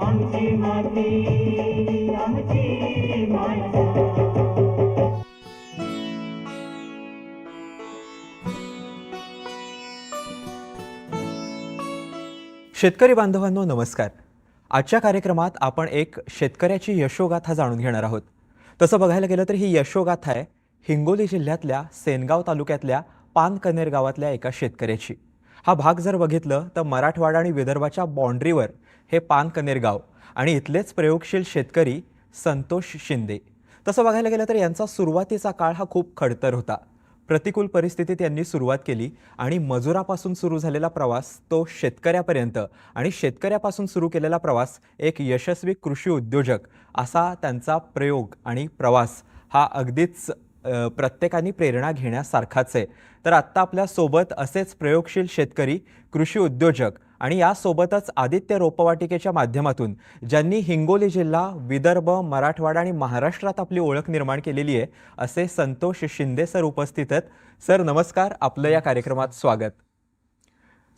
आमची माती आमची माणस शेतकरी बांधवांनो नमस्कार. आजच्या कार्यक्रमात आपण एक शेतकऱ्याची यशोगाथा जाणून घेणार आहोत. तसं बघायला गेलं तर ही यशोगाथा आहे हिंगोली जिल्ह्यातल्या सेनगाव तालुक्यातल्या पानकनेर गावातल्या एका शेतकऱ्याची. हा भाग जर बघितलं तर मराठवाडा आणि विदर्भाच्या बाँड्रीवर हे पानकनेर गाव आणि इथलेच प्रयोगशील शेतकरी संतोष शिंदे. तसं बघायला गेलं तर यांचा सुरुवातीचा काळ हा खूप खडतर होता. प्रतिकूल परिस्थितीत यांनी सुरुवात केली आणि मजुरापासून सुरू झालेला प्रवास तो शेतकऱ्यापर्यंत आणि शेतकऱ्यापासून सुरू केलेला प्रवास एक यशस्वी कृषी उद्योजक असा त्यांचा प्रयोग आणि प्रवास हा अगदीच प्रत्येकाने प्रेरणा घेण्यासारखाच आहे. तर आत्ता आपल्यासोबत असेच प्रयोगशील शेतकरी कृषी उद्योजक आणि यासोबतच आदित्य रोपवाटिकेच्या माध्यमातून ज्यांनी हिंगोली जिल्हा विदर्भ मराठवाडा आणि महाराष्ट्रात आपली ओळख निर्माण केलेली आहे असे संतोष शिंदे सर उपस्थित आहेत. सर नमस्कार. आपलं या कार्यक्रमात स्वागत.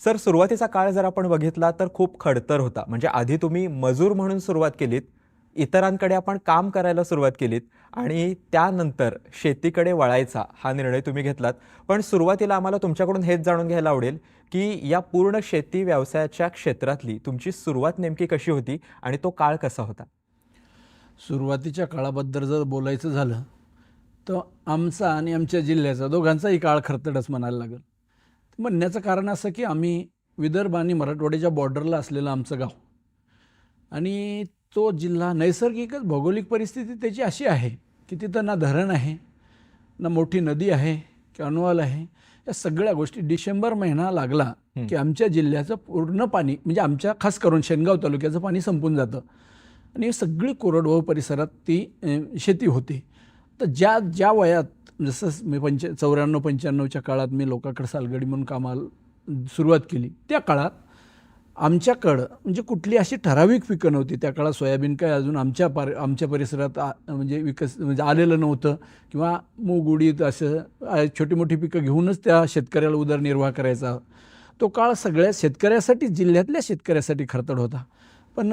सर सुरुवातीचा काळ जर आपण बघितला तर खूप खडतर होता. म्हणजे आधी तुम्ही मजूर म्हणून सुरुवात केलीत इतरांकडे आपण काम करायला सुरुवात केलीत आणि त्यानंतर शेतीकडे वळायचा हा निर्णय तुम्ही घेतलात. पण सुरुवातीला आम्हाला तुमच्याकडून हेच जाणून घ्यायला आवडेल की या पूर्ण शेती व्यवसायाच्या क्षेत्रातली तुमची सुरुवात नेमकी कशी होती आणि तो काळ कसा होता? सुरुवातीच्या काळाबद्दल जर बोलायचं झालं तर आमचा आणि आमच्या जिल्ह्याचा दोघांचाही काळ खरतडच म्हणायला लागेल. म्हणण्याचं कारण असं की आम्ही विदर्भ आणि मराठवाड्याच्या बॉर्डरला असलेलं आमचं गाव. आणि तो जिल्हा नैसर्गिकच भौगोलिक परिस्थिती त्याची अशी आहे की तिथं ना धरण आहे ना मोठी नदी आहे की अणुवाल आहे. या सगळ्या गोष्टी डिसेंबर महिना लागला की आमच्या जिल्ह्याचं पूर्ण पाणी म्हणजे आमच्या खास करून शेनगाव तालुक्याचं पाणी संपून जातं. आणि सगळी कोरडवाहू परिसरात ती शेती होती. तर ज्या ज्या वयात जसं मी पंच चौऱ्याण्णव पंच्याण्णवच्या काळात मी लोकांकडे सालगडी म्हणून कामाला सुरुवात केली त्या काळात आमच्याकडं म्हणजे कुठली अशी ठराविक पिकं नव्हती. त्या काळात सोयाबीन काय अजून आमच्या पार आमच्या परिसरात आ- म्हणजे विकस म्हणजे आलेलं नव्हतं. किंवा मूग उडीद असं छोटी मोठी पिकं घेऊनच त्या शेतकऱ्याला उदरनिर्वाह करायचा. तो काळ सगळ्या शेतकऱ्यासाठी जिल्ह्यातल्या शेतकऱ्यासाठी खरतड होता. पण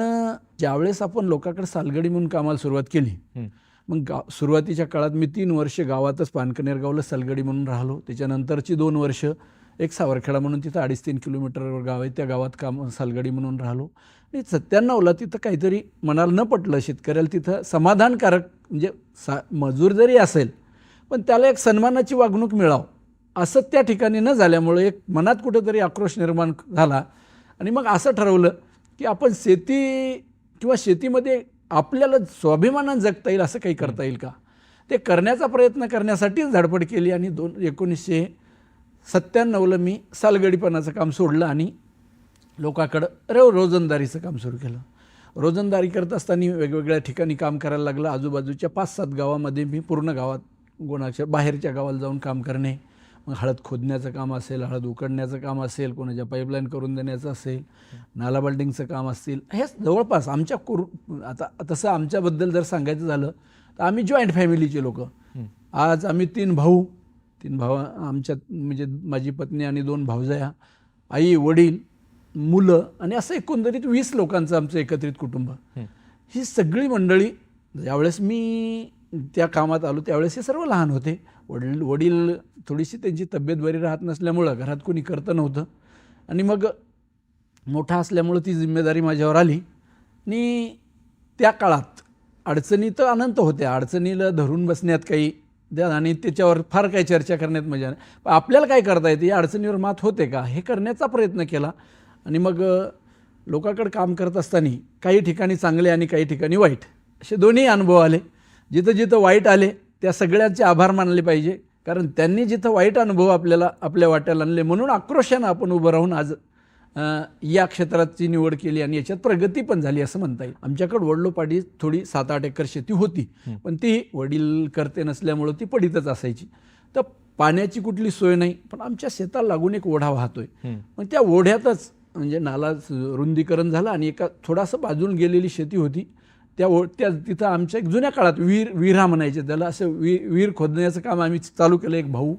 ज्यावेळेस आपण लोकांकडे सालगडी म्हणून कामाला सुरुवात केली मग गाव सुरुवातीच्या काळात मी तीन वर्ष गावातच पानकनेर गावला सलगडी म्हणून राहिलो. त्याच्यानंतरची दोन वर्ष एक सावरखेडा म्हणून तिथं अडीच तीन किलोमीटरवर गाव आहे. त्या गावात काम सालगडी म्हणून राहिलो. आणि सत्त्याण्णवला तिथं काहीतरी मनाला न पटलं शेतकऱ्याला तिथं समाधानकारक म्हणजे सा मजूर जरी असेल पण त्याला एक सन्मानाची वागणूक मिळावं असं त्या ठिकाणी न झाल्यामुळे एक मनात कुठंतरी आक्रोश निर्माण झाला. आणि मग असं ठरवलं की आपण शेती किंवा शेतीमध्ये आपल्याला स्वाभिमानानं जगता येईल असं काही करता येईल का? ते करण्याचा प्रयत्न करण्यासाठीच धडपड केली आणि दोन एकोणीसशे सत्त्याण्णवला मी सालगडीपणाचं काम सोडलं आणि लोकांकडं रो रोजंदारीचं काम सुरू केलं. रोजंदारी करत असताना वेगवेगळ्या ठिकाणी काम करायला लागलं. आजूबाजूच्या पाच सात गावामध्ये मी पूर्ण गावात कोणाच्या बाहेरच्या गावाला जाऊन काम करणे. मग हळद खोदण्याचं काम असेल हळद उकडण्याचं काम असेल कोणाच्या पाईपलाईन करून देण्याचं असेल नाला बाल्डिंगचं काम असतील. हे जवळपास आमच्या कुर आता तसं आमच्याबद्दल जर सांगायचं झालं तर आम्ही जॉईंट फॅमिलीचे लोक. आज आम्ही तीन भाऊ तीन भाव आमच्यात म्हणजे माझी पत्नी आणि दोन भावजया आई वडील मुलं आणि असं एकंदरीत वीस लोकांचं आमचं एकत्रित कुटुंब. ही. सगळी मंडळी ज्यावेळेस मी त्या कामात आलो त्यावेळेस हे सर्व लहान होते. वडील वडील थोडीशी त्यांची तब्येत बरी राहत नसल्यामुळं घरात कोणी करतं नव्हतं. आणि मग मोठा असल्यामुळं ती जिम्मेदारी माझ्यावर आली. आणि त्या काळात अडचणी तर अनंत होत्या. अडचणीला धरून बसण्यात काही द्या आणि त्याच्यावर फार काही चर्चा करण्यात मजा नाही पण आपल्याला काय करता येते? या अडचणीवर मात होते का? हे करण्याचा प्रयत्न केला आणि मग अ, लोकांकडे काम करत असताना काही ठिकाणी चांगले आणि काही ठिकाणी वाईट असे दोन्ही अनुभव आले. जिथं जिथं वाईट आले त्या सगळ्यांचे आभार मानले पाहिजे. कारण त्यांनी जिथं वाईट अनुभव आपल्याला आपल्या वाट्याला आणले म्हणून आक्रोशानं आपण उभं राहून आज या क्षेत्राची निवड केली आणि याच्यात प्रगती पण झाली असं म्हणता येईल. आमच्याकडे वडलोपाडी थोडी सात आठ एकर शेती होती पण ती वडील करते नसल्यामुळं ती पडीतच असायची. तर पाण्याची कुठली सोय नाही पण आमच्या शेताला लागून एक ओढा वाहतोय. मग त्या ओढ्यातच म्हणजे नाला रुंदीकरण झालं आणि एका थोडासा बाजून गेलेली शेती होती. त्या ओ त्या तिथं आमच्या एक जुन्या काळात विहीर विहिरा म्हणायचे त्याला असं वि विहीर खोदण्याचं काम आम्ही चालू केलं एक भाऊ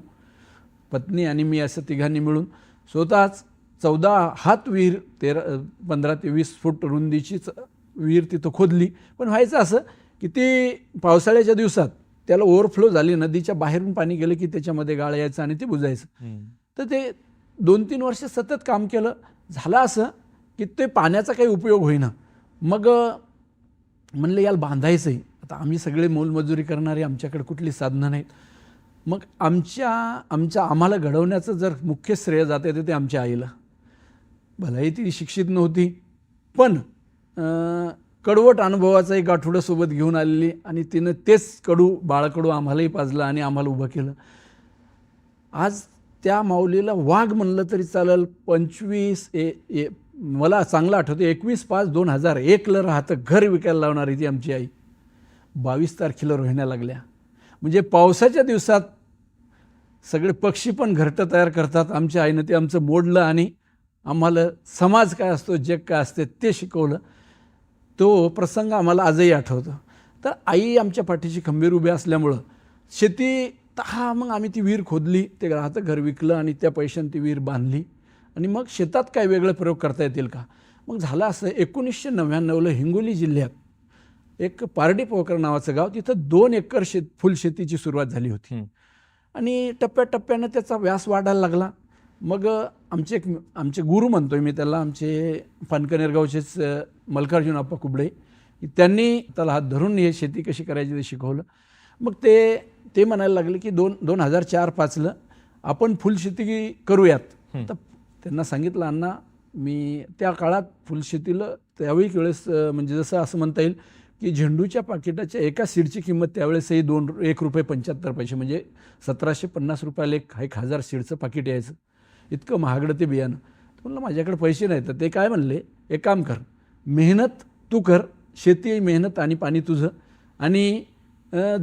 पत्नी आणि मी असं तिघांनी मिळून. स्वतःच चौदा हात विहीर तेरा पंधरा ते वीस फूट रुंदीची च- विहीर तिथं खोदली. पण व्हायचं असं की ती पावसाळ्याच्या दिवसात त्याला ओव्हरफ्लो झाली नदीच्या बाहेरून पाणी गेलं की त्याच्यामध्ये गाळ यायचं आणि ते बुजायचं. तर ते दोन तीन वर्ष सतत काम केलं. झालं असं की ते पाण्याचा काही उपयोग होईना. मग म्हणलं याला बांधायचंही आता आम्ही सगळे मोलमजुरी करणारे आमच्याकडे कुठली साधनं नाहीत. मग आमच्या आमच्या आम्हाला घडवण्याचं जर मुख्य श्रेय जाते ते आमच्या आईला. भलाही ती शिक्षित नव्हती पण कडवट अनुभवाचा एक आठवड्यासोबत सोबत घेऊन आलेली आणि तिनं तेच कडू बाळकडू आम्हालाही पाजलं आणि आम्हाला उभं केलं. आज त्या माऊलीला वाघ म्हणलं तरी चालेल पंचवीस ए ए मला चांगलं आठवतं एकवीस पाच दोन हजार एकलं राहतं घर विकायला लावणारी ती आमची आई. बावीस तारखेला रोहिण्या लागल्या. म्हणजे पावसाच्या दिवसात सगळे पक्षी पण घरटं तयार करतात आमच्या आईनं ते आमचं मोडलं आणि आम्हाला समाज काय असतो जग काय असते ते शिकवलं. तो प्रसंग आम्हाला आजही आठवतो. तर आई आमच्या पाठीशी खंबीर उभे असल्यामुळं शेती हा मग आम्ही ती विहीर खोदली ते राहतं घर विकलं आणि त्या पैशाने ती विहीर बांधली. आणि मग शेतात काय वेगळे प्रयोग करता येतील का? मग झालं असं एकोणीसशे नव्याण्णवला हिंगोली जिल्ह्यात एक पारडी पोकर नावाचं गाव तिथं दोन एकर शेत फुलशेतीची सुरुवात झाली होती. आणि टप्प्याटप्प्यानं त्याचा व्यास वाढायला लागला. मग आमचे एक आमचे गुरु म्हणतोय मी त्याला आमचे पानकनेर गावचेच अ, मल्कार्जुन आप्पा कुबडे त्यांनी त्याला हात धरून हे शेती कशी करायची ते शिकवलं. मग ते ते म्हणायला लागले की दोन दोन हजार चार पाचलं आपण फुलशेती करूयात. तर त्यांना सांगितलं अण्णा मी त्या काळात फुलशेतीला त्यावेळी वेळेस म्हणजे जसं असं म्हणता येईल की झेंडूच्या पाकिटाच्या एका सीडची किंमत त्यावेळेसही दोन एक रुपये पंच्याहत्तर पैसे म्हणजे सतराशे पन्नास रुपयाला एक एक हजार सीडचं पाकिट यायचं. इतकं महागडं ते बियाणं. तर म्हणलं माझ्याकडे पैसे नाहीत. तर ते काय म्हणले एक काम कर मेहनत तू कर शेती मेहनत आणि पाणी तुझं. आणि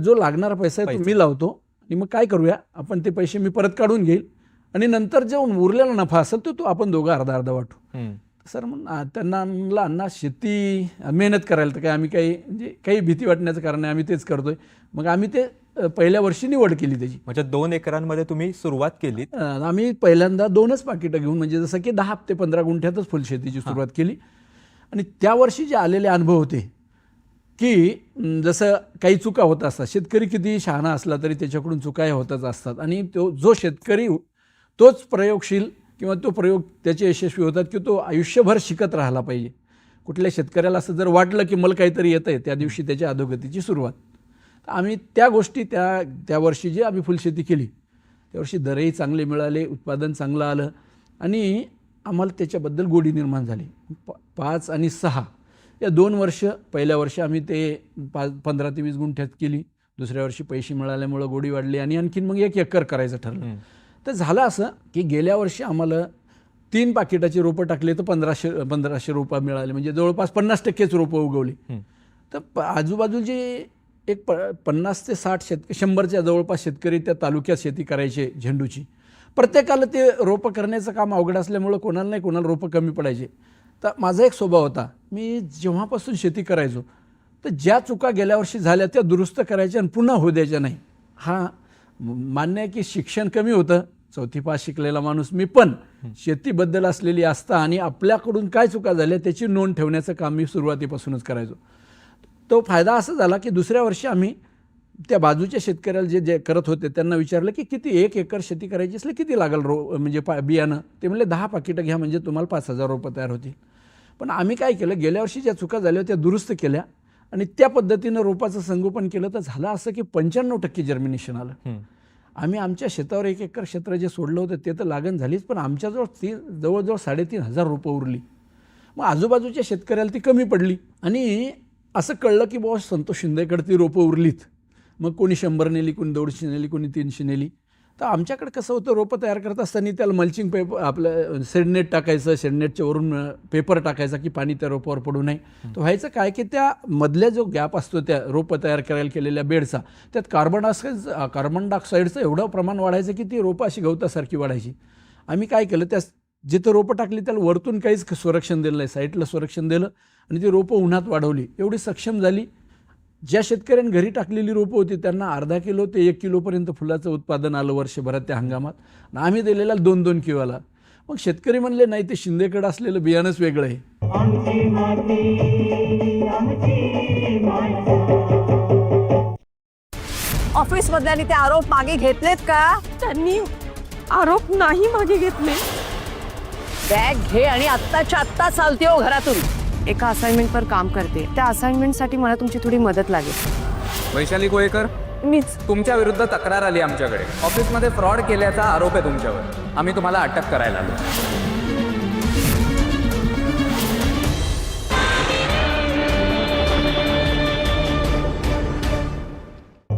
जो लागणारा पैसा आहे तो मी लावतो. आणि मग काय करूया आपण ते पैसे मी परत काढून घेईल. आणि नंतर जो उरलेला नफा असेल तो तो आपण दोघं अर्धा अर्धा वाटू. सर मग त्यांना म्हणलं अण्णा शेती मेहनत करायला तर काय आम्ही काही म्हणजे काही भीती वाटण्याचं कारण नाही आम्ही तेच करतोय. मग आम्ही ते पहिल्या वर्षी निवड केली त्याची. म्हणजे दोन एकरांमध्ये तुम्ही सुरुवात केलीत. अ, आम्ही पहिल्यांदा दोनच पाकिटं घेऊन म्हणजे जसं की दहा ते पंधरा गुंठ्यातच फुलशेतीची सुरुवात केली. आणि त्या वर्षी जे आलेले अनुभव होते की जसं काही चुका होत असतात शेतकरी किती शहाणा असला तरी त्याच्याकडून चुका होतच असतात. आणि तो जो शेतकरी तोच प्रयोगशील किंवा तो प्रयोग त्याचे यशस्वी होतात की तो आयुष्यभर शिकत राहिला पाहिजे. कुठल्या शेतकऱ्याला असं जर वाटलं की मला काहीतरी येतं आहे त्या दिवशी त्याच्या अधोगतीची सुरुवात. आम्ही त्या गोष्टी त्या त्या वर्षी जे आम्ही फुलशेती केली त्या वर्षी दरही चांगले मिळाले उत्पादन चांगलं आलं आणि आम्हाला त्याच्याबद्दल गोडी निर्माण झाली. प पाच आणि सहा या दोन वर्ष पहिल्या वर्षी आम्ही ते पाच पंधरा ते वीस गुंठ्यात केली. दुसऱ्या वर्षी पैसे मिळाल्यामुळं गोडी वाढली आणि आणखीन मग एक एकर करायचं ठरलं. तर झालं असं की गेल्या वर्षी आम्हाला तीन पाकिटाची रोपं टाकली तर पंधराशे पंधराशे रोपं मिळाले. म्हणजे जवळपास पन्नास टक्केच रोपं उगवली. तर आजूबाजूचे एक प पन्नास ते साठ शेतक शंभरच्या जवळपास शेतकरी त्या तालुक्यात शेती करायचे झेंडूची. प्रत्येकाला ते रोपं करण्याचं काम अवघड असल्यामुळं कोणाला नाही कोणाला रोपं कमी पडायचे. तर माझा एक स्वभाव होता मी जेव्हापासून शेती करायचो तर ज्या चुका गेल्या वर्षी झाल्या त्या दुरुस्त करायच्या आणि पुन्हा होऊ द्यायच्या नाही. हा मान्य आहे की शिक्षण कमी होतं चौथी पास शिकलेला माणूस मी पण. शेतीबद्दल असलेली आस्था आणि आपल्याकडून काय चुका झाल्या त्याची नोंद ठेवण्याचं काम मी सुरुवातीपासूनच करायचो. तो फायदा असा झाला की दुसऱ्या वर्षी आम्ही त्या बाजूच्या शेतकऱ्याला जे जे करत होते त्यांना विचारलं की किती एक एकर शेती करायची असली किती लागेल रो म्हणजे पा बियाणं? ते म्हणले दहा पाकिटं घ्या म्हणजे तुम्हाला पाच हजार रुपये तयार होतील. पण आम्ही काय केलं गेल्या वर्षी ज्या चुका झाल्या त्या दुरुस्त केल्या आणि त्या पद्धतीनं रोपाचं संगोपन केलं तर झालं असं की पंच्याण्णव टक्के जर्मिनेशन आलं. आम्ही आमच्या शेतावर एक एकर क्षेत्र जे सोडलं होतं ते तर लागण झालीच पण आमच्याजवळ तीन जवळजवळ साडेतीन हजार रोपं उरली. मग आजूबाजूच्या शेतकऱ्याला ती कमी पडली आणि असं कळलं की बाबा संतोष शिंदेकडे ती रोपं उरलीत. मग कोणी शंभर नेली कोणी दोनशे नेली कोणी तीनशे नेली. तर आमच्याकडे कसं होतं रोपं तयार करत असताना त्याला मल्चिंग पेपर आपलं शेडनेट टाकायचं शेडनेटच्या वरून पेपर टाकायचा की पाणी त्या रोपावर पडू नये. तर व्हायचं काय की त्या मधल्या जो गॅप असतो त्या रोपं तयार करायला केलेल्या बेडचा त्यात कार्बन डायऑक्साईड कार्बन डायऑक्साईडचं एवढं प्रमाण वाढायचं की ती रोपं अशी गवतासारखी वाढायची. आम्ही काय केलं त्या जिथं रोपं टाकली त्याला वरतून काहीच संरक्षण दिलं नाही साईडला संरक्षण दिलं आणि ती रोपं उन्हात वाढवली. एवढी सक्षम झाली. ज्या शेतकऱ्यांनी घरी टाकलेली रोपं होती त्यांना अर्धा किलो ते एक किलोपर्यंत फुलाचं उत्पादन आलं वर्षभरात त्या हंगामात. आणि आम्ही दिलेला दोन दोन किलोला. मग शेतकरी म्हणले नाही ते शिंदेकडे असलेलं बियाणंच वेगळं आहे. आमची माती आमची माणसं. ऑफिस मधल्यानी ते आरोप मागे घेतलेत का? त्यांनी आरोप नाही मागे घेतले. बॅग घे आणि आत्ताच्या आत्ता चालते हो घरातून. एका असाइनमेंटवर काम करते. त्या असाइनमेंटसाठी मला तुमची थोडी मदत लागेल. वैशाली कोळेकर मीच. तुमच्या विरुद्ध तक्रार आली आमच्याकडे. ऑफिसमध्ये फ्रॉड केल्याचा आरोप आहे तुमच्यावर. आम्ही तुम्हाला अटक करायला आलो.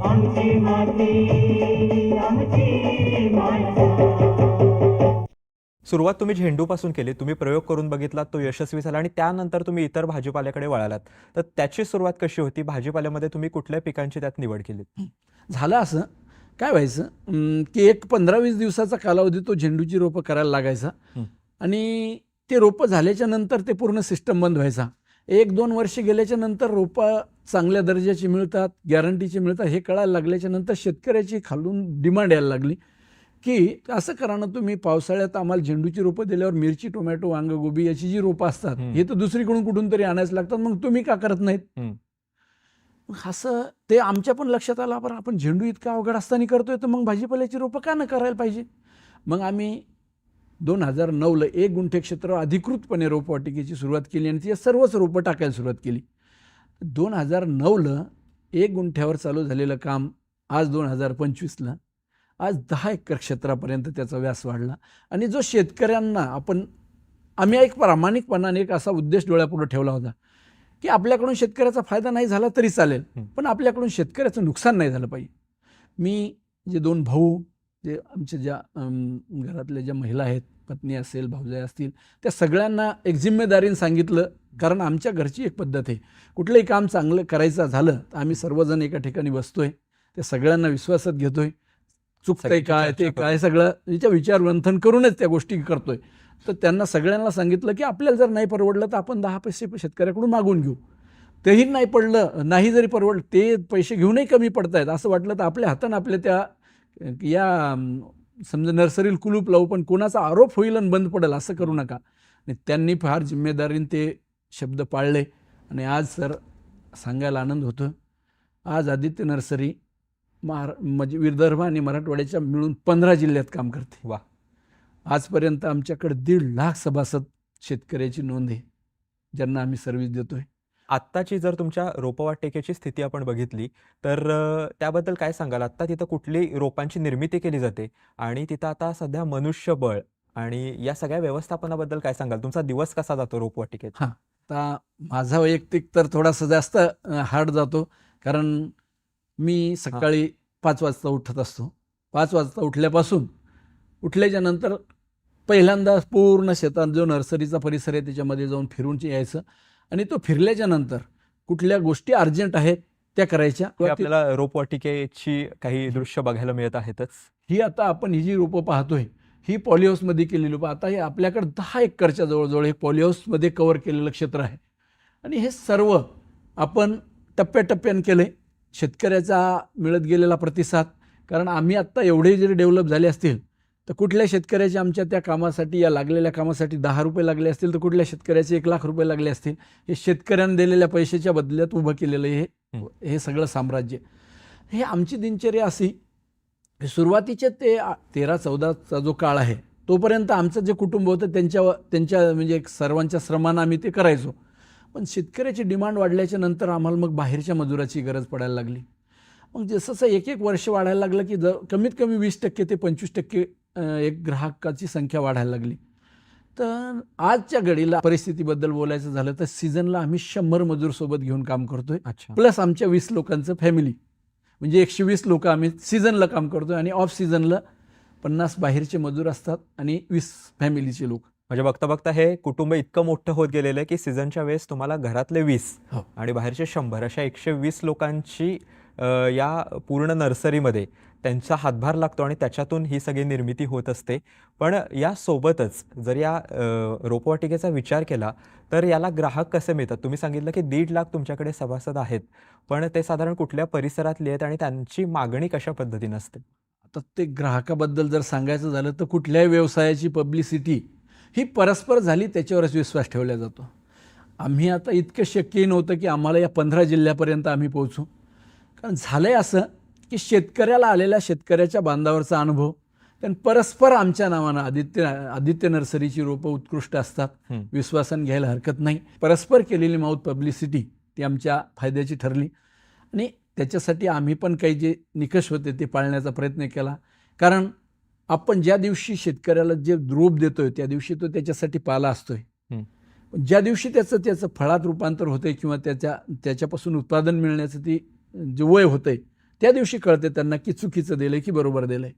आमची माती आमची माणसं. सुरुवात तुम्ही झेंडूपासून केली तुम्ही प्रयोग करून बघितलात तो यशस्वी झाला आणि त्यानंतर तुम्ही इतर भाजीपाल्याकडे वळालात. तर त्याची सुरुवात कशी होती? भाजीपाल्यामध्ये तुम्ही कुठल्या पिकांची त्यात निवड केली? झालं असं. काय व्हायचं? की एक पंधरा वीस दिवसाचा कालावधी तो झेंडूची रोपं करायला लागायचा. आणि ते रोपं झाल्याच्यानंतर ते पूर्ण सिस्टम बंद व्हायचा. एक दोन वर्ष गेल्याच्यानंतर रोपं चांगल्या दर्जाची मिळतात गॅरंटीची मिळतात हे कळायला लागल्याच्या नंतर शेतकऱ्याची खालून डिमांड यायला लागली. की असं करा ना तुम्ही पावसाळ्यात आम्हाला झेंडूची रोपं दिल्यावर मिरची टोमॅटो वांग गोबी याची जी रोपं असतात हं. तर दुसरीकडून कुठून तरी आणायला लागतात मग तुम्ही का करत नाहीत. मग असं ते आमच्या पण लक्षात आलं बरं आपण झेंडू इतका अवघड असताना करतोय तर मग भाजीपाल्याची रोपं का न करायला पाहिजे मग आम्ही दोन हजार नऊला एक गुंठे क्षेत्र अधिकृतपणे रोपवाटिकेची सुरुवात केली आणि ती सर्वच रोपं टाकायला सुरुवात केली दोन हजार नऊला एक गुंठ्यावर चालू झालेलं काम आज दोन हजार पंचवीसला आज दहा एकर क्षेत्रापर्यंत त्याचा व्यास वाढला. आणि जो शेतकऱ्यांना आपण आम्ही एक प्रामाणिकपणाने एक असा उद्देश डोळ्यापुढे ठेवला होता की आपल्याकडून शेतकऱ्याचा फायदा नाही झाला तरी चालेल. पण आपल्याकडून शेतकऱ्याचं नुकसान नाही झालं पाहिजे. मी जे दोन भाऊ जे आमच्या ज्या घरातल्या ज्या महिला आहेत पत्नी असेल भाऊजाई असतील त्या सगळ्यांना एक जिम्मेदारीने सांगितलं कारण आमच्या घरची एक पद्धत आहे. कुठलंही काम चांगलं करायचं झालं तर आम्ही सर्वजण एका ठिकाणी बसतोय त्या सगळ्यांना विश्वासात घेतोय. चुकतंय काय ते. काय सगळं याच्या विचार मंथन करूनच त्या गोष्टी करतोय. तर त्यांना सगळ्यांना सांगितलं की आपल्याला जर नाही परवडलं तर आपण दहा पैसे शेतकऱ्याकडून मागून घेऊ. तेही नाही पडलं नाही जरी परवडलं ते पैसे घेऊनही कमी पडतायत. असं वाटलं तर आपल्या हातानं आपल्या त्या या समजा नर्सरीला कुलूप लावू पण कोणाचा आरोप होईल आणि बंद पडेल असं करू नका. आणि त्यांनी फार जिम्मेदारीने ते शब्द पाळले. आणि आज सर सांगायला आनंद होतो आज आदित्य नर्सरी महार म्हणजे विदर्भ आणि मराठवाड्याच्या मिळून पंधरा जिल्ह्यात काम करते. वा. आजपर्यंत आमच्याकडे दीड लाख सभासद शेतकऱ्याची नोंद आहे ज्यांना आम्ही सर्व्हिस देतोय. आत्ताची जर तुमच्या रोपवाटिकेची स्थिती आपण बघितली तर त्याबद्दल काय सांगाल? आत्ता तिथं कुठली रोपांची निर्मिती केली जाते आणि तिथं आता सध्या मनुष्यबळ आणि या सगळ्या व्यवस्थापनाबद्दल काय सांगाल? तुमचा दिवस कसा जातो रोपवाटिकेत आता माझा वैयक्तिक तर थोडासा जास्त हार्ड जातो कारण मी सकाळी पाच वाजता उठत असतो. पाच वाजता उठल्यापासून उठल्याच्या नंतर पहिल्यांदा पूर्ण शेतात जो नर्सरीचा परिसर आहे त्याच्यामध्ये जाऊन फिरून यायचं. आणि तो फिरल्याच्या नंतर कुठल्या गोष्टी अर्जंट आहेत त्या करायच्या. आपल्याला रोपवाटिकेची काही दृश्य बघायला मिळत आहेतच. ही आता आपण ही जी रोपं पाहतोय ही पॉलिहाऊसमध्ये केलेली रोपं. आता हे आपल्याकडे दहा एकरच्या जवळजवळ हे पॉलिहाऊसमध्ये कव्हर केलेलं क्षेत्र आहे. आणि हे सर्व आपण टप्प्याटप्प्यानं केलं आहे शेतकऱ्याचा मिळत गेलेला प्रतिसाद कारण आम्ही आत्ता एवढे जरी डेव्हलप झाले असतील तर कुठल्या शेतकऱ्याचे आमच्या त्या कामासाठी या लागलेल्या कामासाठी दहा रुपये लागले असतील तर कुठल्या शेतकऱ्याचे एक लाख रुपये लागले असतील हे शेतकऱ्यांनी दिलेल्या पैशाच्या बदल्यात उभं केलेलं हे हे. सगळं साम्राज्य. हे आमची दिनचर्या अशी सुरुवातीचे ते तेरा चौदाचा जो काळ आहे तोपर्यंत आमचं जे कुटुंब होतं त्यांच्या त्यांच्या म्हणजे सर्वांच्या श्रमानं आम्ही ते करायचो. पण शेतकऱ्याची डिमांड वाढल्याच्या नंतर आम्हाला मग बाहेरच्या मजुराची गरज पडायला लागली. मग जसं जसं एक एक वर्ष वाढायला लागलं की ज कमीत कमी वीस टक्के ते पंचवीस टक्के एक ग्राहकाची संख्या वाढायला लागली. तर आजच्या घडीला परिस्थितीबद्दल बोलायचं झालं तर सीझनला आम्ही शंभर मजूर सोबत घेऊन काम करतोय. अच्छा. प्लस आमच्या वीस लोकांचं फॅमिली. म्हणजे एकशे वीस लोक आम्ही सीझनला काम करतो आणि ऑफ सीझनला पन्नास बाहेरचे मजूर असतात आणि वीस फॅमिलीचे लोक. म्हणजे बघता बघता हे कुटुंब इतकं मोठं होत गेलेलं आहे की सीझनच्या वेळेस तुम्हाला घरातले वीस हो. आणि बाहेरचे शंभर अशा एकशे वीस लोकांची अ, या पूर्ण नर्सरीमध्ये त्यांचा हातभार लागतो आणि त्याच्यातून ही सगळी निर्मिती होत असते. पण यासोबतच जर या अ, रोपवाटिकेचा विचार केला तर याला ग्राहक कसे मिळतात? तुम्ही सांगितलं की दीड लाख तुमच्याकडे सभासद आहेत पण ते साधारण कुठल्या परिसरातली आहेत आणि त्यांची मागणी कशा पद्धतीनं असते? आता ते ग्राहकाबद्दल जर सांगायचं झालं तर कुठल्याही व्यवसायाची पब्लिसिटी ही परस्पर झाली त्याच्यावरच विश्वास ठेवला जातो. आम्ही आता इतकं शक्यही नव्हतं की आम्हाला या पंधरा जिल्ह्यापर्यंत आम्ही पोहोचू. कारण झालं आहे असं की शेतकऱ्याला आलेल्या शेतकऱ्याच्या बांधावरचा अनुभव त्यानं परस्पर आमच्या नावानं आदित्य आदित्य नर्सरीची रोपं उत्कृष्ट असतात. विश्वासानं घ्यायला हरकत नाही. परस्पर केलेली माऊथ पब्लिसिटी ती आमच्या फायद्याची ठरली. आणि त्याच्यासाठी आम्ही पण काही जे निकष होते ते पाळण्याचा प्रयत्न केला. कारण आपण ज्या दिवशी शेतकऱ्याला जे रोप देतोय त्या दिवशी तो त्याच्यासाठी पाला असतोय. हं. पण ज्या दिवशी त्याचं त्याचं फळात रूपांतर होतंय किंवा त्याच्या त्याच्यापासून उत्पादन मिळण्याचं ती जे वय होतंय त्या दिवशी कळते त्यांना की चुकीचं दिलंय की बरोबर दिलंय.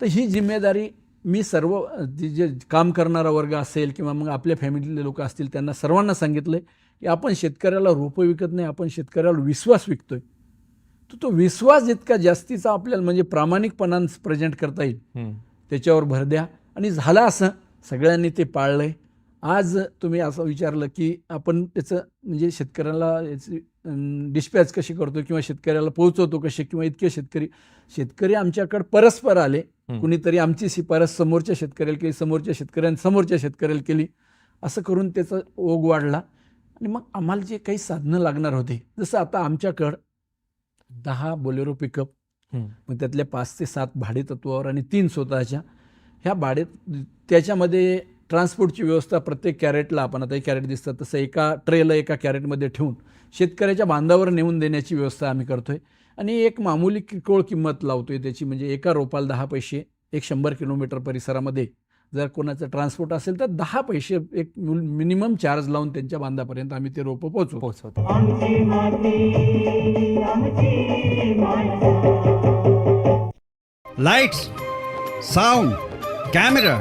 तर ही जिम्मेदारी मी सर्व जी जे काम करणारा वर्ग असेल किंवा मग आपल्या फॅमिलीतले लोक असतील त्यांना सर्वांना सांगितलं की आपण शेतकऱ्याला रोपं विकत नाही आपण शेतकऱ्याला विश्वास विकतोय. तर तो विश्वास जितका जास्तीचा आपल्याला म्हणजे प्रामाणिकपणानं प्रेझेंट करता येईल त्याच्यावर भर द्या. आणि झालं असं सगळ्यांनी ते पाळलं आहे आज तुम्ही असं विचारलं की आपण त्याचं म्हणजे शेतकऱ्याला याची डिस्पॅच कशी करतो किंवा शेतकऱ्याला पोहोचवतो कसे किंवा इतके शेतकरी शेतकरी आमच्याकडे परस्पर आले. कुणीतरी आमची शिफारस समोरच्या शेतकऱ्याला केली समोरच्या शेतकऱ्यांनी समोरच्या शेतकऱ्याला केली. असं करून त्याचा ओघ वाढला. आणि मग आम्हाला जे काही साधनं लागणार होते जसं आता आमच्याकडं दहा बोलेरो पिकअप. मग त्यातल्या पाच ते सात भाडेतत्वावर आणि तीन स्वतःच्या ह्या भाडे त्याच्यामध्ये ट्रान्सपोर्टची व्यवस्था प्रत्येक कॅरेटला आपण आता एक कॅरेट दिसतं तसं एका ट्रेला एका कॅरेटमध्ये ठेवून शेतकऱ्याच्या बांधावर नेऊन देण्याची व्यवस्था आम्ही करतोय आणि एक मामूली किरकोळ किंमत लावतोय त्याची म्हणजे एका रोपाला दहा पैसे एक शंभर किलोमीटर परिसरामध्ये जर कोणाचं ट्रान्सपोर्ट असेल तर दहा पैसे एक मिनिमम चार्ज लावून त्यांच्या बांधापर्यंत आम्ही ते रोपं पोहोचवतो. पोहोचवतो. आमची माती आमची माणसं. Lights, sound, camera,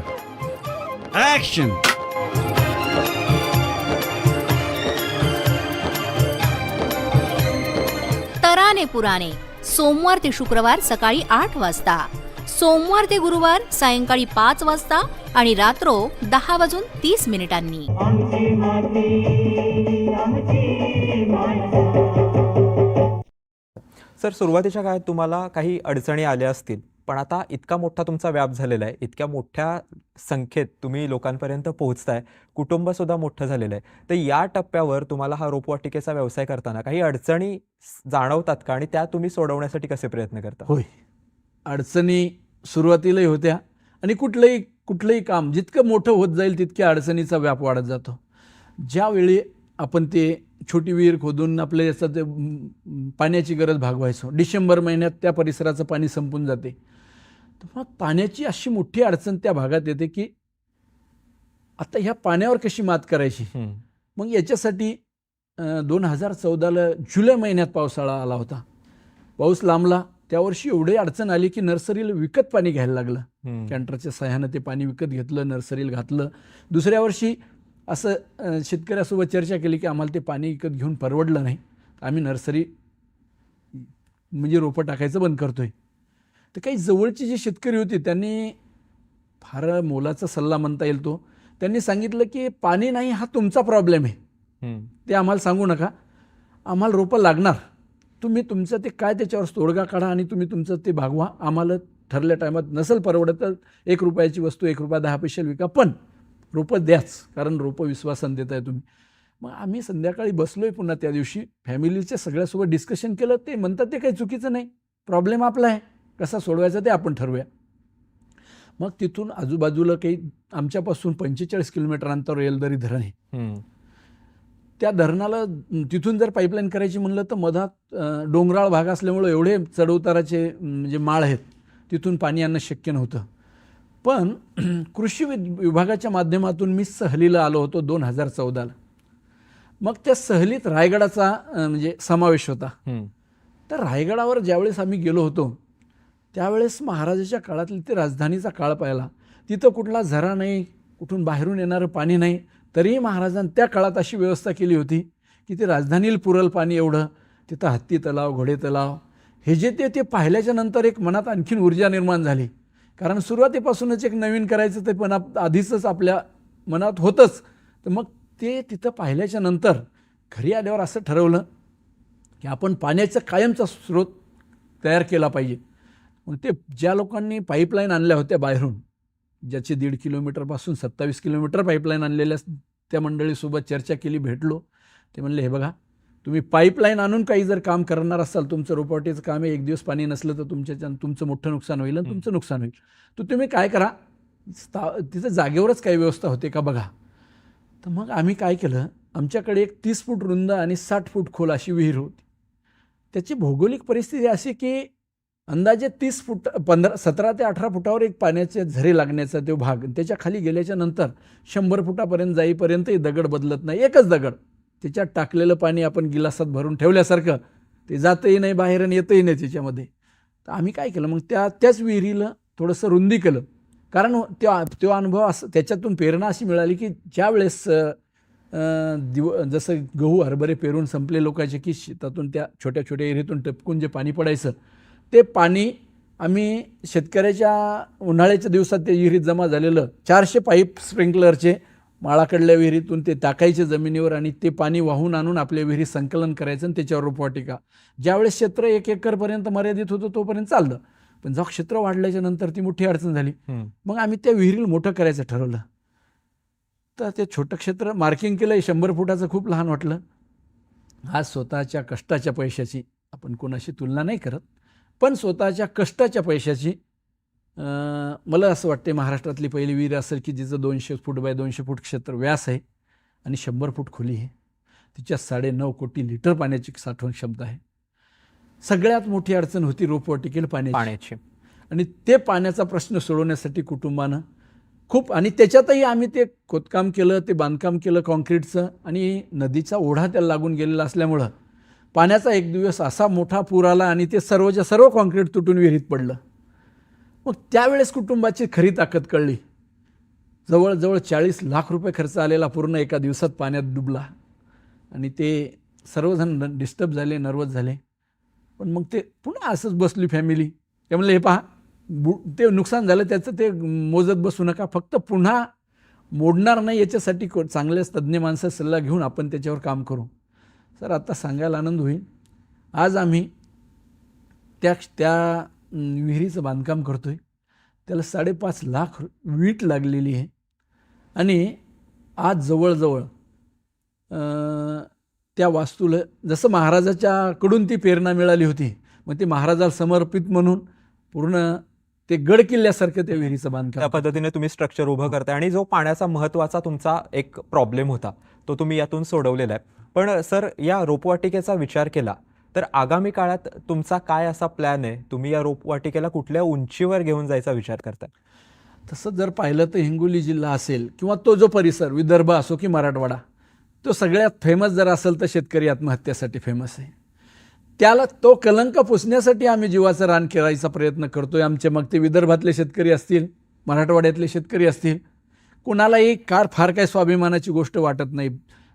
action. तराने पुराणे सोमवार ते शुक्रवार सकाळी आठ वाजता. सोमवार ते गुरुवार सायंकाळी पाच वाजता आणि रात्रो दहा वाजून तीस मिनिटांनी. सर सुरुवातीच्या काळात तुम्हाला काही अडचणी आल्या असतील पण आता इतका मोठा तुमचा व्याप झालेला आहे इतक्या मोठ्या संख्येत तुम्ही लोकांपर्यंत पोहोचताय कुटुंबसुद्धा मोठं झालेलं आहे. तर या टप्प्यावर तुम्हाला हा रोपवाटिकेचा व्यवसाय करताना काही अडचणी जाणवतात का? आणि त्या तुम्ही सोडवण्यासाठी कसे प्रयत्न करता? होय. अडचणी सुरुवातीलाही होत्या आणि कुठलंही कुठलंही काम जितकं मोठं होत जाईल तितक्या अडचणीचा व्याप वाढत जातो. ज्यावेळी आपण ते छोटी विहीर खोदून आपल्या याचं ते पाण्याची गरज भागवायचो डिसेंबर महिन्यात त्या परिसराचं पाणी संपून जाते. तर मग पाण्याची अशी मोठी अडचण त्या भागात येते की आता ह्या पाण्यावर कशी मात करायची. मग याच्यासाठी दोन हजार चौदाला जुलै महिन्यात पावसाळा आला होता. पाऊस लांबला त्या वर्षी एवढी अडचण आली की नर्सरीला विकत पाणी घ्यायला लागलं. कॅन्टरच्या सहाय्यानं ते पाणी विकत घेतलं नर्सरीला घातलं. दुसऱ्या वर्षी असं शेतकऱ्यासोबत चर्चा केली की आम्हाला ते पाणी विकत घेऊन परवडलं नाही. आम्ही नर्सरी म्हणजे रोपं टाकायचं बंद करतोय. तर काही जवळची जी शेतकरी होती त्यांनी फार मोलाचा सल्ला म्हणता येईल तो. त्यांनी सांगितलं की पाणी नाही हा तुमचा प्रॉब्लेम आहे. ते आम्हाला सांगू नका. आम्हाला रोपं लागणार. तुम्ही तुमचं ते काय त्याच्यावर तोडगा काढा आणि तुम्ही तुमचं ते भागवा. आम्हाला ठरल्या टायमात नसेल परवडत तर एक रुपयाची वस्तू एक रुपया दहा पैशाला विका. पण रोपं द्याच कारण रोपं विश्वासानं देताय तुम्ही. मग आम्ही संध्याकाळी बसलोय पुन्हा त्या दिवशी. फॅमिलीच्या सगळ्यासोबत डिस्कशन केलं. ते म्हणतात ते काही चुकीचं नाही. प्रॉब्लेम आपला आहे. कसा सोडवायचा ते आपण ठरवूया. मग तिथून आजूबाजूला काही आमच्यापासून पंचेचाळीस किलोमीटर अंतर येलदरी धरण आहे. त्या धरणाला तिथून जर पाईपलाईन करायची म्हणलं तर मधात डोंगराळ भाग असल्यामुळं एवढे चढउताराचे म्हणजे माळ आहेत तिथून पाणी आणणं शक्य नव्हतं. पण कृषी विद- विभागाच्या माध्यमातून मी सहलीला आलो होतो दोन हजार चौदाला. मग त्या सहलीत रायगडाचा म्हणजे समावेश होता. तर रायगडावर ज्यावेळेस आम्ही गेलो होतो त्यावेळेस महाराजाच्या काळातली ती राजधानीचा काळ पाहिला. तिथं कुठला झरा नाही कुठून बाहेरून येणारं पाणी नाही तरीही महाराजांनी त्या काळात अशी व्यवस्था केली होती की ते राजधानील पुरल पाणी एवढं तिथं हत्ती तलाव घोडे तलाव हे जे ते ते पाहिल्याच्या नंतर एक मनात आणखीन ऊर्जा निर्माण झाली. कारण सुरुवातीपासूनच एक नवीन करायचं ते पण आप- आपल्या मनात होतंच. तर मग ते तिथं पाहिल्याच्या नंतर घरी आल्यावर असं ठरवलं की आपण पाण्याचा कायमचा स्रोत तयार केला पाहिजे. मग ते ज्या लोकांनी पाईपलाईन आणल्या होत्या बाहेरून ज्याचे दीड किलोमीटरपासून सत्तावीस किलोमीटर पाईपलाईन आणलेल्या त्या मंडळीसोबत चर्चा केली भेटलो. ते म्हणले हे बघा तुम्ही पाईपलाईन आणून काही जर काम करणार असाल तुमचं रोपवाटीचं काम आहे एक दिवस पाणी नसलं तर तुमच्या तुमचं मोठं नुकसान होईल आणि तुमचं नुकसान होईल. तर तुम्ही काय करा स्था तिथं जागेवरच काही व्यवस्था होते का बघा. तर मग आम्ही काय केलं आमच्याकडे एक तीस फूट रुंद आणि साठ फूट खोल अशी विहीर होती. त्याची भौगोलिक परिस्थिती अशी की अंदाजे तीस फूट पंधरा सतरा ते अठरा फुटावर एक पाण्याचे झरे लागण्याचा तो भाग त्याच्याखाली गेल्याच्यानंतर शंभर फुटापर्यंत जाईपर्यंतही दगड बदलत नाही एकच दगड. त्याच्यात टाकलेलं पाणी आपण गिलासात भरून ठेवल्यासारखं ते जातही नाही बाहेर आणि येतही नाही त्याच्यामध्ये. तर आम्ही काय केलं मग त्या त्याच विहिरीला थोडंसं रुंदी केलं. कारण त्या तो अनुभव असं त्याच्यातून प्रेरणा अशी मिळाली की ज्या वेळेस दिव जसं गहू हरभरे पेरून संपले लोकांचे की शेतातून त्या छोट्या छोट्या एरीतून टपकून जे पाणी पडायचं ते पाणी आम्ही शेतकऱ्याच्या उन्हाळ्याच्या दिवसात त्या विहिरीत जमा झालेलं. चारशे पाईप स्प्रिंकलरचे माळाकडल्या विहिरीतून ते टाकायचे जमिनीवर आणि ते पाणी वाहून आणून आपल्या विहिरीत संकलन करायचं आणि त्याच्यावर रोपवाटिका. ज्यावेळेस क्षेत्र एक एकरपर्यंत मर्यादित होतं तोपर्यंत चाललं. पण जेव्हा क्षेत्र वाढल्याच्या नंतर ती मोठी अडचण झाली. मग आम्ही त्या विहिरीला मोठं करायचं ठरवलं. तर ते छोटं क्षेत्र मार्किंग केलं शंभर फुटाचं खूप लहान वाटलं. आज स्वतःच्या कष्टाच्या पैशाची आपण कोणाशी तुलना नाही करत. पण स्वतःच्या कष्टाच्या पैशाची मला असं वाटते महाराष्ट्रातली पहिली विहीर असेल की जिचं दोनशे फूट बाय दोनशे फूट क्षेत्र व्यास आहे आणि शंभर फूट खोली आहे. तिच्यात साडेनऊ कोटी लिटर पाण्याची साठवण क्षमता आहे. सगळ्यात मोठी अडचण होती रोपवाटिकेला पाण्याची. पाण्याची. आणि ते पाण्याचा प्रश्न सोडवण्यासाठी कुटुंबानं खूप आणि त्याच्यातही आम्ही ते खोदकाम केलं ते बांधकाम केलं कॉन्क्रीटचं आणि नदीचा ओढा त्याला लागून गेलेला असल्यामुळं पाण्याचा एक दिवस असा मोठा पूर आला आणि ते सर्वच्या सर्व कॉन्क्रीट तुटून विहिरीत पडलं. मग त्यावेळेस कुटुंबाची खरी ताकद कळली. जवळजवळ चाळीस लाख रुपये खर्च आलेला पूर्ण एका दिवसात पाण्यात डुबला. आणि ते सर्वजण डिस्टर्ब झाले नर्वस झाले. पण मग ते पुन्हा असंच बसली फॅमिली. ते म्हणलं हे पहा बु ते नुकसान झालं त्याचं ते मोजत बसू नका. फक्त पुन्हा मोडणार नाही याच्यासाठी को चांगल्याच तज्ज्ञ माणसं सल्ला घेऊन आपण त्याच्यावर काम करू. सर आता सांगायला आनंद होईल. आज आम्ही त्या त्या विहिरीचं बांधकाम करतो आहे त्याला साडेपाच लाख वीट लागलेली आहे. आणि आज जवळजवळ त्या वास्तूला जसं महाराजाच्याकडून ती प्रेरणा मिळाली होती मग ते महाराजाला समर्पित म्हणून पूर्ण ते गड किल्ल्यासारखं त्या विहिरीचं त्या पद्धतीने तुम्ही स्ट्रक्चर उभं करताय. आणि जो पाण्याचा महत्त्वाचा तुमचा एक प्रॉब्लेम होता तो तुम्ही यातून सोडवलेला आहे. पण सर या रोपवाटिकेचा विचार केला तर आगामी काळात तुमचा काय असा प्लॅन आहे? तुम्ही या रोपवाटिकेला कुठल्या उंचीवर घेऊन जायचा विचार करताय? तसं जर पाहिलं तर हिंगोली जिल्हा असेल किंवा तो जो परिसर विदर्भ असो की मराठवाडा तो सगळ्यात फेमस जर असेल तर शेतकरी आत्महत्येसाठी फेमस आहे. त्याला तो कलंक पुसण्यासाठी आम्ही जीवाचं रान खेळायचा प्रयत्न करतो आहे आमचे मग ते विदर्भातले शेतकरी असतील मराठवाड्यातले शेतकरी असतील. कोणालाही कार फार काही स्वाभिमानाची गोष्ट वाटत नाही.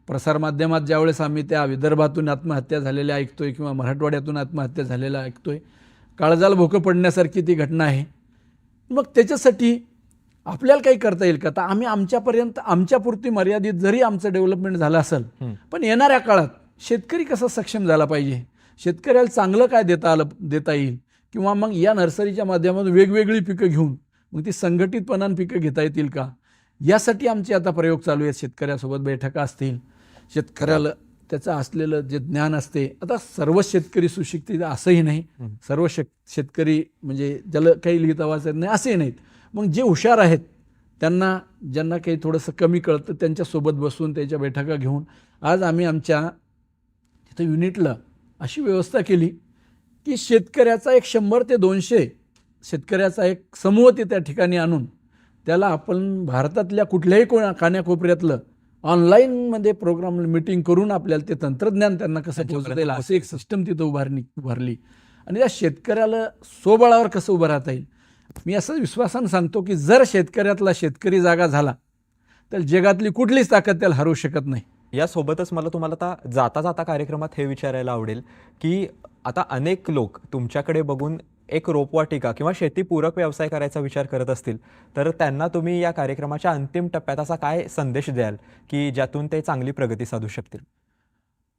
प्रसारमाध्यमात ज्यावेळेस आम्ही त्या विदर्भातून आत्महत्या झालेल्या ऐकतोय किंवा मराठवाड्यातून आत्महत्या झालेल्या ऐकतोय काळजाला भोकं पडण्यासारखी ती घटना आहे. मग त्याच्यासाठी आपल्याला काही करता येईल का? तर आम्ही आमच्यापर्यंत आमच्यापुरती मर्यादित जरी आमचं डेव्हलपमेंट झालं असेल पण येणाऱ्या काळात शेतकरी कसा सक्षम झाला पाहिजे? शेतकऱ्याला चांगलं काय देता आलं देता येईल? किंवा मग या नर्सरीच्या माध्यमातून वेगवेगळी पिकं घेऊन मग ती संघटितपणानं पिकं घेता येतील का? यासाठी आमचे आता प्रयोग चालू आहेत. शेतकऱ्यासोबत बैठका असतील. शेतकऱ्याला त्याचं असलेलं जे ज्ञान असते आता सर्व शेतकरी सुशिक्षित असंही नाही. सर्व शेत शेतकरी म्हणजे ज्याला काही लिहिता वाचत नाही असेही नाहीत. मग जे हुशार आहेत त्यांना ज्यांना काही थोडंसं कमी कळतं त्यांच्यासोबत बसून त्याच्या बैठका घेऊन. आज आम्ही आमच्या तिथं युनिटला अशी व्यवस्था केली की शेतकऱ्याचा एक शंभर ते दोनशे शेतकऱ्याचा एक समूह ते त्या ठिकाणी आणून त्याला आपण भारतातल्या कुठल्याही कोणा कान्याकोपऱ्यातलं ऑनलाईनमध्ये प्रोग्राम मिटिंग करून आपल्याला ते तंत्रज्ञान त्यांना कसं पोहोचता येईल असं एक सिस्टम तिथं उभारणी उभारली आणि त्या शेतकऱ्याला स्वबळावर कसं उभं राहता येईल? मी असं विश्वासानं सांगतो की जर शेतकऱ्यातला शेतकरी जागा झाला तर जगातली कुठलीच ताकद त्याला हरवू शकत नाही. यासोबतच मला तुम्हाला आता जाता जाता कार्यक्रमात हे विचारायला आवडेल की आता अनेक लोक तुमच्याकडे बघून एक रोपवाटिका किंवा शेतीपूरक व्यवसाय करायचा विचार करत असतील तर त्यांना तुम्ही या कार्यक्रमाच्या अंतिम टप्प्यात असा काय संदेश द्याल की ज्यातून ते चांगली प्रगती साधू शकतील?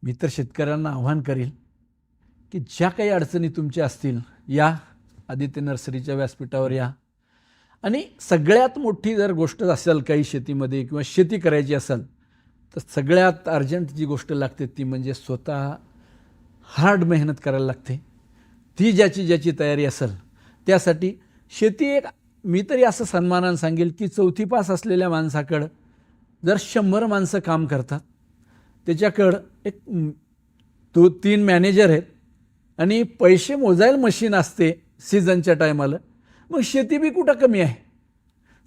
मी तर शेतकऱ्यांना आव्हान करील की ज्या काही अडचणी तुमच्या असतील या. आदित्य नर्सरीच्या व्यासपीठावर या. आणि सगळ्यात मोठी जर गोष्ट असेल काही शेतीमध्ये किंवा शेती करायची असेल तर सगळ्यात अर्जंट जी गोष्ट लागते ती म्हणजे स्वतः हार्ड मेहनत करायला लागते. ती ज्याची ज्याची तयारी असेल त्यासाठी शेती एक मी तरी असं सन्मानानं सांगेल की चौथी पास असलेल्या माणसाकडं जर शंभर माणसं काम करतात त्याच्याकडं एक दो तीन मॅनेजर आहेत आणि पैसे मोजायला मशीन असते सीझनच्या टायमाला मग शेती बी कुठं कमी आहे?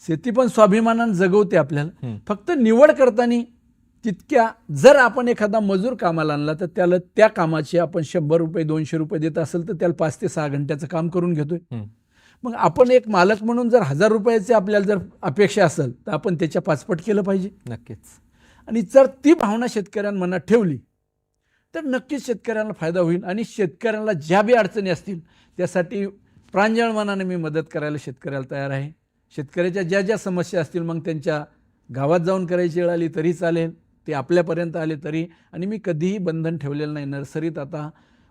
शेती पण स्वाभिमानानं जगवते आपल्याला. फक्त निवड करताना तितक्या जर आपण एखादा मजूर कामाला आणला तर त्याला त्या कामाचे आपण शंभर रुपये दोनशे रुपये देत असेल तर त्याला पाच ते सहा घंट्याचं काम करून घेतोय. मग आपण एक मालक म्हणून जर हजार रुपयाचे आपल्याला जर अपेक्षा असेल तर आपण त्याच्या पाचपट केलं पाहिजे. नक्कीच. आणि जर ती भावना शेतकऱ्यांना मनात ठेवली तर नक्कीच शेतकऱ्यांना फायदा होईल आणि शेतकऱ्यांना ज्या बी अडचणी असतील त्यासाठी प्रांजळ मनाने मी मदत करायला शेतकऱ्याला तयार आहे. शेतकऱ्याच्या ज्या ज्या समस्या असतील मग त्यांच्या गावात जाऊन करायची वेळ आली तरी चालेल. ते आपल्यापर्यंत आले तरी आणि मी कधीही बंधन ठेवलेलं नाही. नर्सरीत आता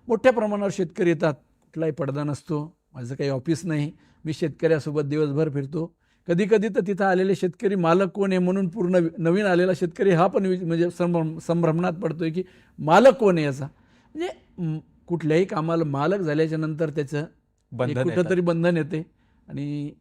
मोठ्या प्रमाणावर शेतकरी येतात. कुठलाही पडदा नसतो. माझं काही ऑफिस नाही. मी शेतकऱ्यासोबत दिवसभर फिरतो. कधी कधी तर तिथं आलेले शेतकरी मालक कोण आहे म्हणून पूर्ण नवीन आलेला शेतकरी हा पण म्हणजे संभ्रम संभ्रमणात पडतोय की मालक कोण आहे याचा? म्हणजे कुठल्याही कामाला मालक झाल्याच्यानंतर त्याचं. कुठंतरी बंधन येते. आणि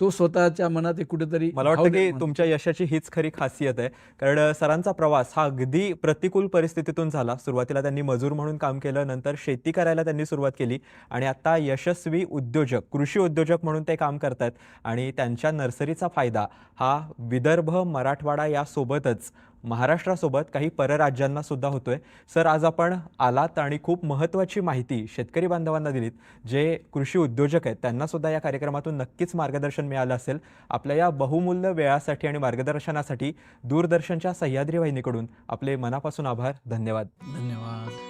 तो स्वतःच्या मनात एक कुठेतरी मला वाटतं की तुमच्या यशाची हीच खरी खासियत आहे. कारण सरांचा प्रवास हा अगदी प्रतिकूल परिस्थितीतून झाला. सुरुवातीला त्यांनी मजूर म्हणून काम केलं. नंतर शेती करायला त्यांनी सुरुवात केली. आणि आता यशस्वी उद्योजक कृषी उद्योजक म्हणून ते काम करतात आणि त्यांच्या नर्सरीचा फायदा हा विदर्भ मराठवाडा यासोबतच महाराष्ट्रासोबत काही परराज्यांना सुद्धा होतोय. सर आज आपण आलात आणि खूप महत्त्वाची माहिती शेतकरी बांधवांना दिलीत जे कृषी उद्योजक आहेत त्यांना सुद्धा या कार्यक्रमातून नक्कीच मार्गदर्शन मिळालं असेल. आपल्या या बहुमूल्य वेळासाठी आणि मार्गदर्शनासाठी दूरदर्शनच्या सह्याद्री वाहिनीकडून आपले मनापासून आभार धन्यवाद. धन्यवाद.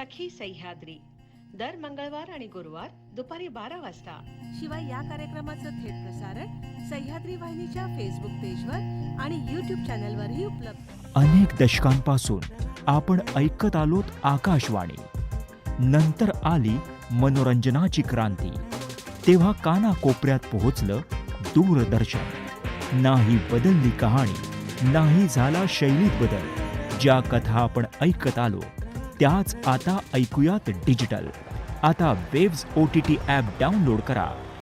सखी सह्याद्री. दर मंगळवार आणि गुरुवार दुपारी बारा वाजता. शिवाय या कार्यक्रमाचं थेट प्रसारण सह्याद्री वाहिनीच्या फेसबुक पेजवर आणि युट्यूब चॅनलवरही उपलब्ध. अनेक दशकांपासून आपण ऐकत आलोत आकाशवाणी. नंतर आली मनोरंजनाची क्रांती. तेव्हा काना कोपऱ्यात पोहोचलं दूरदर्शन. नाही बदलली कहाणी नाही झाला शैलीत बदल. ज्या कथा आपण ऐकत आलो त्याच आता ऐकूयात डिजिटल. आता Waves O T T app download करा.